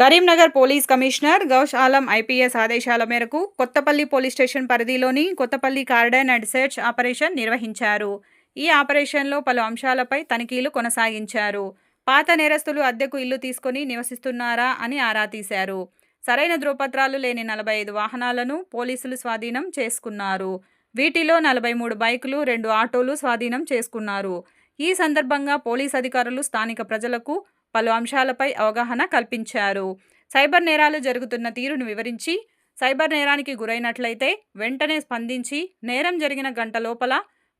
Karimnagar police commissioner Gaush Alam IPS ఆదేశాల మేరకు Kothapalli police station పరిధిలోని Kothapalli cordon and search operation నిర్వహించారు. ఈ ఆపరేషన్లో పలు అంశాలపై తనిఖీలు కొనసాగించారు. పాత నేరస్తులు అద్దెకు ఇల్లు తీసుకొని నివసిస్తున్నారా అని ఆరా తీశారు. సరైన ధృవపత్రాలు లేని నలభై ఐదు వాహనాలను పోలీసులు స్వాధీనం చేసుకున్నారు. వీటిలో నలభై మూడు బైకులు రెండు ఆటోలు స్వాధీనం చేసుకున్నారు. ఈ సందర్భంగా పోలీస్ అధికారులు స్థానిక ప్రజలకు పలు అంశాలపై అవగాహన కల్పించారు. సైబర్ నేరాలు జరుగుతున్న తీరును వివరించి సైబర్ నేరానికి గురైనట్లయితే వెంటనే స్పందించి నేరం జరిగిన గంట లోపల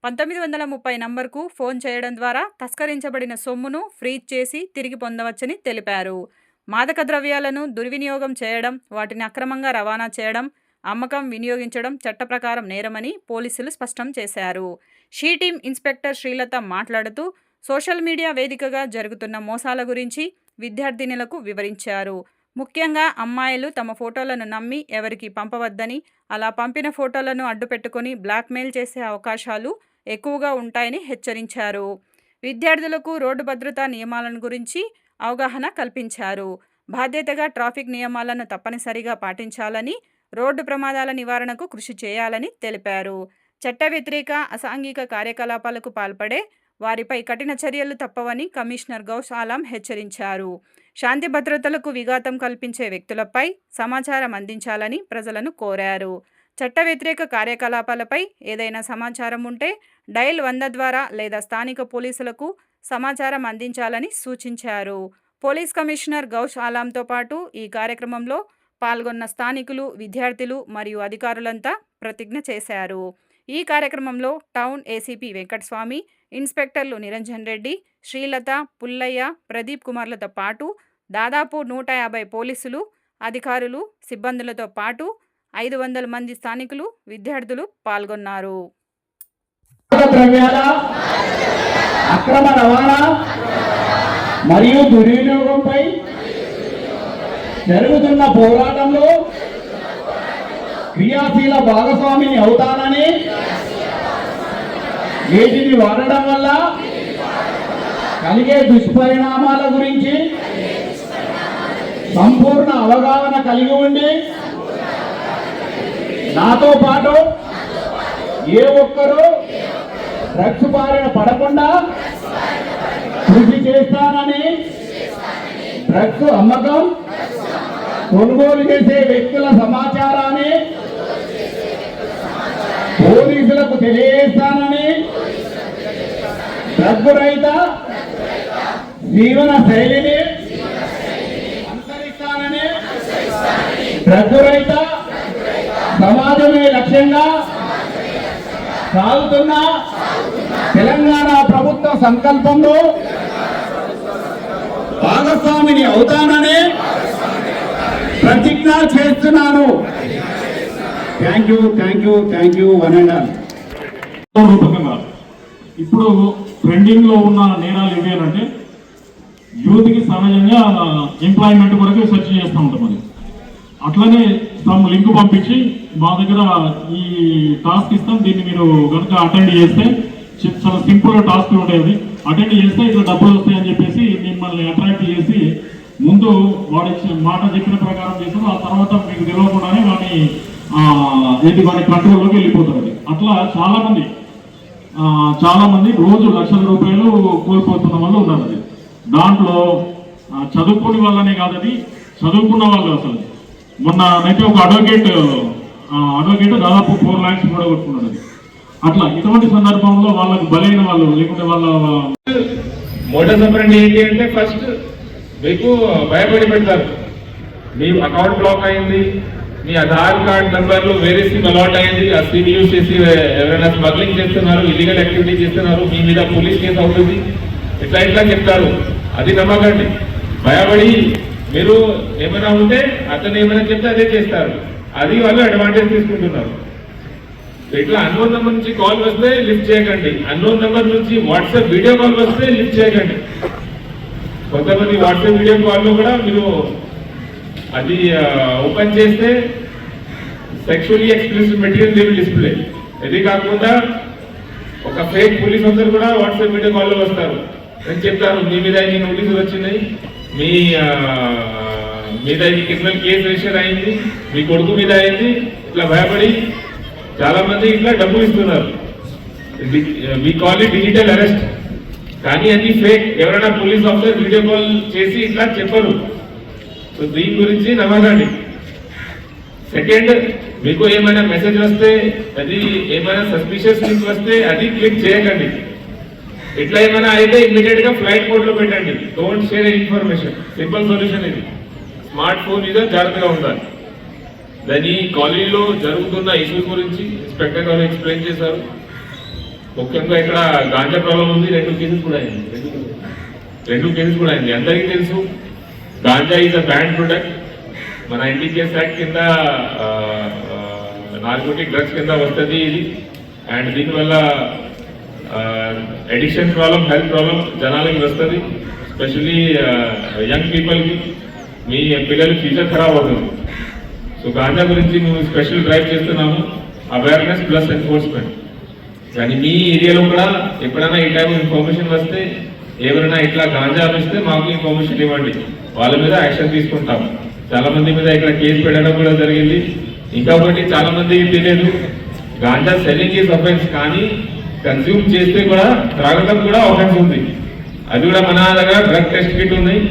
పంతొమ్మిది వందల ముప్పై నంబర్కు ఫోన్ చేయడం ద్వారా తస్కరించబడిన సొమ్మును ఫ్రీజ్ చేసి తిరిగి పొందవచ్చని తెలిపారు. మాదక ద్రవ్యాలను దుర్వినియోగం చేయడం వాటిని అక్రమంగా రవాణా చేయడం అమ్మకం వినియోగించడం చట్ట ప్రకారం నేరమని పోలీసులు స్పష్టం చేశారు. షీ టీం ఇన్స్పెక్టర్ శ్రీలత మాట్లాడుతూ సోషల్ మీడియా వేదికగా జరుగుతున్న మోసాల గురించి విద్యార్థినులకు వివరించారు. ముఖ్యంగా అమ్మాయిలు తమ ఫోటోలను నమ్మి ఎవరికి పంపవద్దని అలా పంపిన ఫోటోలను అడ్డుపెట్టుకొని బ్లాక్మెయిల్ చేసే అవకాశాలు ఎక్కువగా ఉంటాయని హెచ్చరించారు. విద్యార్థులకు రోడ్డు భద్రతా నియమాలను గురించి అవగాహన కల్పించారు. బాధ్యతగా ట్రాఫిక్ నియమాలను తప్పనిసరిగా పాటించాలని రోడ్డు ప్రమాదాల నివారణకు కృషి చేయాలని తెలిపారు. చట్ట వ్యతిరేక అసాంఘిక కార్యకలాపాలకు పాల్పడే వారిపై కఠిన చర్యలు తప్పవని కమిషనర్ గౌస్ ఆలం హెచ్చరించారు. శాంతి భద్రతలకు విఘాతం కల్పించే వ్యక్తులపై సమాచారం అందించాలని ప్రజలను కోరారు. చట్ట వ్యతిరేక కార్యకలాపాలపై ఏదైనా సమాచారం ఉంటే డైల్ వంద ద్వారా లేదా స్థానిక పోలీసులకు సమాచారం అందించాలని సూచించారు. పోలీస్ కమిషనర్ గౌష్ ఆలాంతో పాటు ఈ కార్యక్రమంలో పాల్గొన్న స్థానికులు విద్యార్థులు మరియు అధికారులంతా ప్రతిజ్ఞ చేశారు. ఈ కార్యక్రమంలో టౌన్ ఏసీపీ వెంకటస్వామి ఇన్స్పెక్టర్లు నిరంజన్ రెడ్డి శ్రీలత పుల్లయ్య ప్రదీప్ కుమార్లతో పాటు దాదాపు నూట యాభై పోలీసులు అధికారులు సిబ్బందులతో పాటు ఐదు వందల మంది స్థానికులు విద్యార్థులు పాల్గొన్నారు. అక్రమ రవాణా మరియు దుర్వినియోగంపై జరుగుతున్న పోరాటంలో క్రియాశీల భాగస్వామిని అవుతానని వీటిని వాడడం వల్ల కలిగే దుష్పరిణామాల గురించి సంపూర్ణ అవగాహన కలిగి ఉండి నాతో పాటు ఏ ఒక్కరూ డ్రగ్స్ బారిన పడకుండా కృషి చేస్తానని డ్రగ్స్ అమ్మకం కొనుగోలు చేసే వ్యక్తుల సమాచారాన్ని పోలీసులకు తెలియజేస్తానని డబ్బు రహిత జీవన శైలిని అనుసరిస్తానని డబ్బు రహిత సమాజమే లక్ష్యంగా సాగుతున్న తెలంగాణ ప్రభుత్వ సంకల్పంలో భాగస్వామిని అవుతానని ప్రతిజ్ఞ చేస్తున్నాను. Thank you thank you thank you one and all రూపకంగా ఇప్పుడు ట్రెండింగ్లో ఉన్న నేరాలు ఏవి అంటే యూత్కి సహజంగా ఎంప్లాయ్మెంట్ కొరకు సెర్చ్ చేస్తూ ఉంటాం అది. అట్లనే సమ్ లింక్ పంపించి మా దగ్గర ఈ టాస్క్ ఇస్తాం. దీన్ని మీరు కనుక అటెండ్ చేస్తే చాలా సింపుల్ టాస్క్ ఉంటాయి అటెండ్ చేస్తే ఇట్లా డబ్బులు వస్తాయని చెప్పేసి మిమ్మల్ని అట్రాక్ట్ చేసి ముందు వాడి మాట చెప్పిన ప్రకారం చేస్తారు ఆ తర్వాత మీకు తెలియకుండానే వాడిని ఏంటి వాడి ప్రక్రియలోకి వెళ్ళిపోతారు అట్లా చాలామంది చాలామంది రోజు లక్షల రూపాయలు కోల్పోతున్న వాళ్ళు ఉన్నారు దాంట్లో చదువుకుని వాళ్ళనే కాదది చదువుకున్న వాళ్ళు అసలు. మొన్న అయితే ఒక అడ్వకేట్ అడ్వకేట్ దాదాపు ఫోర్ ల్యాక్స్ కూడా కొట్టుకున్నది అట్లా ఇటువంటి సందర్భంలో వాళ్ళకి బలైన వాళ్ళు లేకుంటే వాళ్ళ మోటార్ సపరెంట్ ఏంటి అంటే ఫస్ట్ మీకు భయపడి పెడతారు. మీ అకౌంట్ బ్లాక్ అయింది మీ ఆధార్ కార్డ్ నంబర్లు వేరే సిమ్ అలాట్ అయింది. ఆ సిమ్ యూజ్ చేసి ఎవరైనా స్మగ్లింగ్ చేస్తున్నారు ఇల్లీగల్ యాక్టివిటీ చేస్తున్నారు మీ మీద పోలీస్ కేసు అవుతుంది. ఇట్లా ఇట్లా చెప్తారు? అది నమ్మకండి. భయపడి మీరు ఏమైనా ఉంటే అతను ఏమైనా చెప్తే అదే చేస్తారు. అది వాళ్ళు అడ్వాంటేజ్ తీసుకుంటున్నారు. ఇట్లా అన్నోన్ నెంబర్ నుంచి కాల్ వస్తే లిఫ్ట్ చేయకండి. అన్నోన్ నెంబర్ నుంచి వాట్సాప్ వీడియో కాల్ వస్తే లిఫ్ట్ చేయకండి. కొంతమంది వాట్సాప్ వీడియో కాల్లో కూడా మీరు అది ఓపెన్ చేస్తే sexually expressive material they display ఇది కాకుండా ఒక ఫేక్ పోలీస్ అందరు కూడా వాట్సాప్ వీడియో కాల్లో వస్తారు. నేను చెప్తాను మీ మీద ఇన్ని నోటీసులు వచ్చినాయి. మీ మీద ఇది క్రిమినల్ కేసు రిజిస్టర్ అయింది. మీ కొడుకు మీద అయింది. ఇట్లా భయపడి చాలా మంది ఇట్లా డబ్బులు ఇస్తున్నారు. మీ కాల్ డిజిటల్ అరెస్ట్ కానీ అది ఫేక్ ఎవరైనా పోలీస్ ఆఫీసర్ వీడియో కాల్ చేసి ఇట్లా చెప్పరు. దీని గురించి నమ్మకండి సెకండ్ మీకు ఏమైనా మెసేజ్ వస్తే అది ఏమైనా సస్పిషియస్ లింక్ వస్తే అది క్లిక్ చేయకండి. ఇట్లా ఏమైనా అయితే ఇమీడియట్గా ఫ్లైట్ మోడ్లో పెట్టండి. Don't share information simple solution ఇది. స్మార్ట్ ఫోన్ మీద జాగ్రత్తగా ఉండాలి. దాని కాలనీలో జరుగుతున్న ఇష్యూస్ గురించి ఇన్స్పెక్టర్ గారు ఎక్స్ప్లెయిన్ చేశారు. ముఖ్యంగా ఇక్కడ గాంజా ప్రాబ్లం ఉంది. రెండు కేసెస్ కూడా అయింది. రెండు- రెండు కేసెస్ కూడా అయింది. అందరికీ తెలుసు. Ganja is a banned product మన ఎన్డీకేఎస్ యాక్ట్ కింద నార్కోటిక్ డ్రగ్స్ కింద వస్తుంది ఇది. అండ్ దీనివల్ల ఎడిక్షన్ ప్రాబ్లం హెల్త్ ప్రాబ్లం జనాలకి వస్తుంది. స్పెషలీ యంగ్ పీపుల్కి మీ పిల్లలు ఫ్యూచర్ ఖరాబ్ అవుతుంది సో గాంజా గురించి మేము స్పెషల్ డ్రైవ్ చేస్తున్నాము. అవేర్నెస్ ప్లస్ ఎన్ఫోర్స్మెంట్ కానీ మీ ఏరియాలో కూడా ఎప్పుడైనా ఈ టైప్ ఇన్ఫర్మేషన్ వస్తే ఎవరైనా ఇట్లా గాంజా అనిస్తే మాకు ఇన్ఫర్మేషన్ ఇవ్వండి. వాళ్ళ మీద యాక్షన్ తీసుకుంటాం చాలా మంది మీద ఇక్కడ కేసు పెట్టడం కూడా జరిగింది. ఇంకొకటి చాలా మందికి తెలియదు. గాంజా సెల్లింగ్ ఈజ్ అఫెన్స్ కానీ కన్స్యూమ్ చేస్తే కూడా త్రాగటం కూడా అఫెన్స్ ఉంది. అది కూడా మన దగ్గర డ్రగ్ టెస్ట్ కిట్ ఉన్నాయి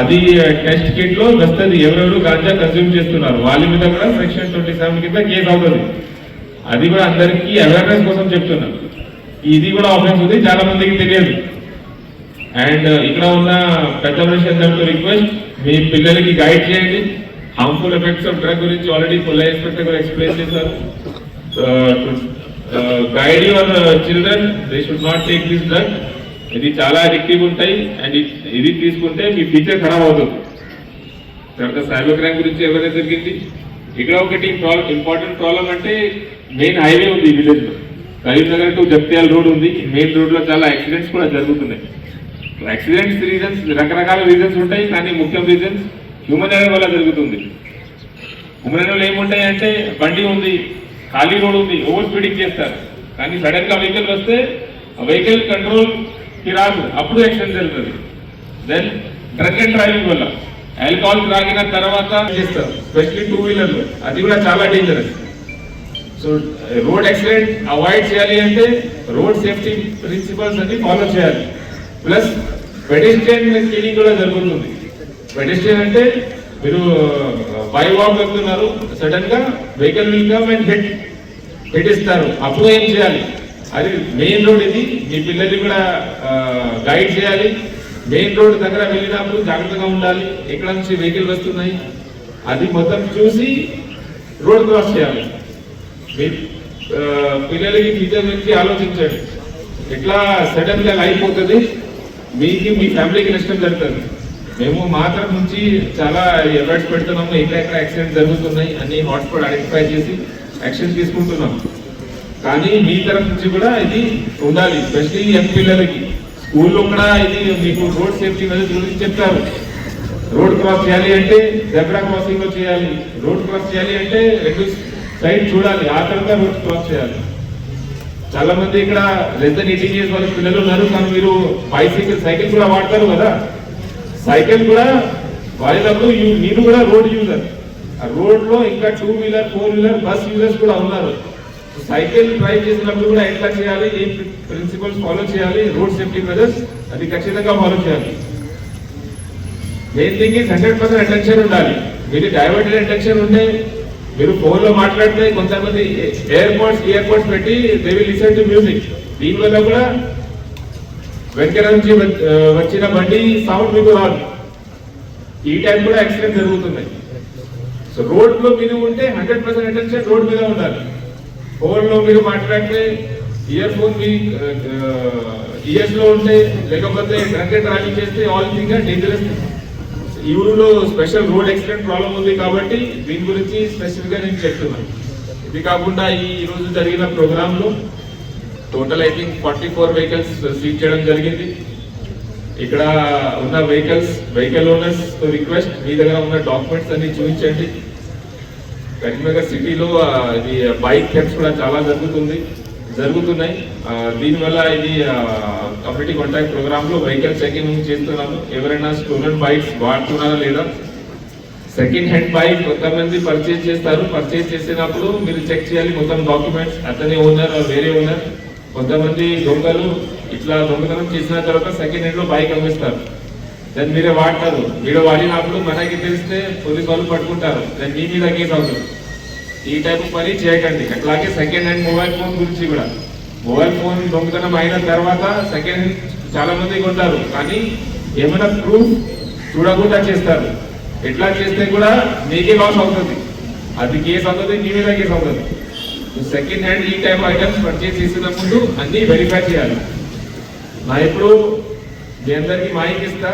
అది టెస్ట్ కిట్లో వస్తుంది. ఎవరెవరు గాంజా కన్స్యూమ్ చేస్తున్నారు? వాళ్ళ మీద కూడా సెక్షన్ ట్వంటీ సెవెన్ కింద కేసు అవుతుంది. అది కూడా అందరికీ అవేర్నెస్ కోసం చెప్తున్నాను ఇది కూడా ఆఫెన్స్ ఉంది. చాలా మందికి తెలియదు. అండ్ uh, ఇక్కడ ఉన్న పెద్ద మనిషి అందరితో రిక్వెస్ట్ మీ పిల్లలకి గైడ్ చేయండి. హార్మ్ఫుల్ ఎఫెక్ట్స్ ఆఫ్ డ్రగ్ గురించి ఆల్రెడీ ఫుల్ ఇన్స్పెక్టర్ గారు ఎక్స్ప్లెయిన్ చేశారు. Guide your children they should not take this drug ఇది చాలా అడిక్టివ్ ఉంటాయి. అండ్ ఇది తీసుకుంటే మీ ఫ్యూచర్ ఖరాబ్ అవుతుంది. తర్వాత సైబర్ క్రైమ్ గురించి ఎవరైనా జరిగింది? ఇక్కడ ఒకటి ప్రాబ్లం ఇంపార్టెంట్ ప్రాబ్లం అంటే మెయిన్ హైవే ఉంది ఈ village Karimnagar to Japtyala road ఉంది. మెయిన్ రోడ్లో చాలా యాక్సిడెంట్స్ కూడా జరుగుతున్నాయి. యాక్సిడెంట్స్ రీజన్స్ రకరకాల రీజన్స్ ఉంటాయి కానీ ముఖ్యం రీజన్స్ హ్యూమన్ ఎర్రర్ వల్ల జరుగుతుంది. హ్యూమన్ ఎర్రర్లు ఏముంటాయి అంటే బండి ఉంది ఖాళీ రోడ్ ఉంది ఓవర్ స్పీడింగ్ చేస్తారు. కానీ సడన్గా వెహికల్ వస్తే ఆ వెహికల్ కంట్రోల్కి రాదు అప్పుడు యాక్సిడెంట్ జరుగుతుంది. దెన్ డ్రగ్ అండ్ డ్రైవింగ్ వల్ల. ఆల్కహాల్ త్రాగిన తర్వాత చేస్తారు? స్పెషల్లీ టూ వీలర్లు అది కూడా చాలా dangerous so road accident avoid చేయాలి అంటే రోడ్ సేఫ్టీ ప్రిన్సిపల్స్ అన్ని ఫాలో చేయాలి. ప్లస్ పెడిస్ట్రియన్ క్లీనింగ్ కూడా జరుగుతుంది. పెడిస్ట్రియన్ అంటే మీరు బై వాక్ వెళ్తున్నారు సడన్గా vehicle will come and hit hit ఇస్తారు. అప్పుడు ఏం చేయాలి? అది మెయిన్ రోడ్ ఇది. మీ పిల్లల్ని కూడా గైడ్ చేయాలి. మెయిన్ రోడ్ దగ్గర వెళ్ళినప్పుడు జాగ్రత్తగా ఉండాలి. ఎక్కడ నుంచి వెహికల్ వస్తున్నాయి? అది మొత్తం చూసి రోడ్ క్రాస్ చేయాలి. మీ పిల్లలకి ఫ్యూచర్ గురించి ఆలోచించండి. ఎట్లా సడన్గా అయిపోతుంది మీకు మీ ఫ్యామిలీకి నష్టం జరుగుతుంది. మేము మా తరఫు నుంచి చాలా ఎఫర్ట్స్ పెడుతున్నాము. ఎక్కడ ఎక్కడ యాక్సిడెంట్ జరుగుతున్నాయి అన్ని హాట్స్పాట్ ఐడెంటిఫై చేసి యాక్షన్ తీసుకుంటున్నాం. కానీ మీ తరఫు నుంచి కూడా ఇది ఉండాలి. స్పెషల్లీ యంగ్ పిల్లలకి. స్కూల్లో కూడా ఇది మీకు రోడ్ సేఫ్టీ మెజర్స్ గురించి చెప్తారు. రోడ్ క్రాస్ చేయాలి అంటే జెబ్రా క్రాసింగ్లో చేయాలి. రోడ్ క్రాస్ చేయాలి అంటే రెండు సైడ్ చూడాలి. ఆ తర్వాత రోడ్ క్రాస్ చేయాలి. చాలా మంది ఇక్కడ లెస్ దెన్ ఎయిటీన్ ఇయర్స్ వాళ్ళ పిల్లలు ఉన్నారు కానీ మీరు బైసైకిల్ సైకిల్ కూడా వాడతారు కదా. సైకిల్ కూడా వాడినప్పుడు నేను కూడా రోడ్ యూజర్ ఆ రోడ్లో ఇంకా two wheeler four wheeler bus users కూడా ఉన్నారు. సైకిల్ డ్రైవ్ చేసినప్పుడు కూడా ఎట్లా చేయాలి ఏ ప్రిన్సిపల్స్ ఫాలో చేయాలి రోడ్ సేఫ్టీ మెజర్స్ అది ఖచ్చితంగా ఫాలో చేయాలి. Main thing is hundred percent attention ఉండాలి. మీరు డైవర్టెడ్ అటెన్షన్ ఉంటే మీరు ఫోన్లో మాట్లాడితే కొంతమంది ఎయిర్పోర్ట్స్ ఇయర్పోర్ట్స్ పెట్టి they will listen to music దీనివల్ల కూడా వెనక నుంచి వచ్చిన బండి సౌండ్ మీకు రాదు. ఈ టైం కూడా యాక్సిడెంట్ జరుగుతున్నాయి. సో రోడ్లో మీరు ఉంటే హండ్రెడ్ పర్సెంట్ అటెన్షన్ రోడ్ మీద ఉండాలి. ఫోన్లో మీరు మాట్లాడితే ఇయర్ ఫోన్ మీ ఇయర్స్లో ఉంటే లేకపోతే డ్రంక్ అండ్ చేస్తే ఆల్ థింగ్ డేంజరస్ ఈ ఊరిలో స్పెషల్ రోడ్ యాక్సిడెంట్ ప్రాబ్లం ఉంది కాబట్టి దీని గురించి స్పెషల్గా నేను చెప్తున్నాను. ఇది కాకుండా ఈ రోజు జరిగిన ప్రోగ్రాంలో total I think forty four vehicles seize చేయడం జరిగింది. ఇక్కడ ఉన్న వెహికల్స్ వెహికల్ ఓనర్స్ రిక్వెస్ట్ మీ దగ్గర ఉన్న డాక్యుమెంట్స్ అన్ని చూపించండి. కరీంనగర్ సిటీలో ఇది బైక్ థెఫ్ట్స్ కూడా చాలా జరుగుతుంది. జరుగుతున్నాయి. దీనివల్ల ఇది కమ్యూనిటీ కాంటాక్ట్ ప్రోగ్రాంలో వెహికల్ చెకింగ్ చేస్తున్నాము. ఎవరైనా స్టూడెంట్ బైక్స్ వాడుతున్నారా లేదా? సెకండ్ హ్యాండ్ బైక్ కొంతమంది పర్చేజ్ చేస్తారు. పర్చేజ్ చేసినప్పుడు మీరు చెక్ చేయాలి. మొత్తం డాక్యుమెంట్స్ అతని ఓనర్ వేరే ఓనర్ కొంతమంది దొంగలు ఇట్లా దొంగతనం చేసిన తర్వాత సెకండ్ హ్యాండ్లో బైక్ అమ్మిస్తారు. దాన్ని మీరే వాడతారు. మీరు వాడినప్పుడు మనకి తెలిస్తే పోలీసు వాళ్ళు పట్టుకుంటారు. దాన్ని మీ మీద కేసు అవుతుంది. ఈ టైప్ పని చేయకండి. అట్లాగే సెకండ్ హ్యాండ్ మొబైల్ ఫోన్ గురించి కూడా. మొబైల్ ఫోన్ దొంగతనం అయిన తర్వాత సెకండ్ హ్యాండ్ చాలా మంది కొంటారు. కానీ ఏమైనా ప్రూఫ్ చూడకుండా చేస్తారు. ఎట్లా చేస్తే కూడా మీకే లాస్ అవుతుంది. అది కేసు అవుతుంది మీ మీద కేసు అవుతుంది. సెకండ్ హ్యాండ్ ఈ టైప్ ఐటమ్స్ పర్చేస్ చేసిన ముందు అన్ని వెరిఫై చేయాలి. నా ఇప్పుడు మీ అందరికీ మైక్ ఇస్తా.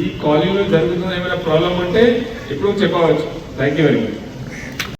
ఈ కాలేజీలో జరుగుతున్న ఏమైనా ప్రాబ్లం ఉంటే ఇప్పుడు చెప్పవచ్చు. Thank you very much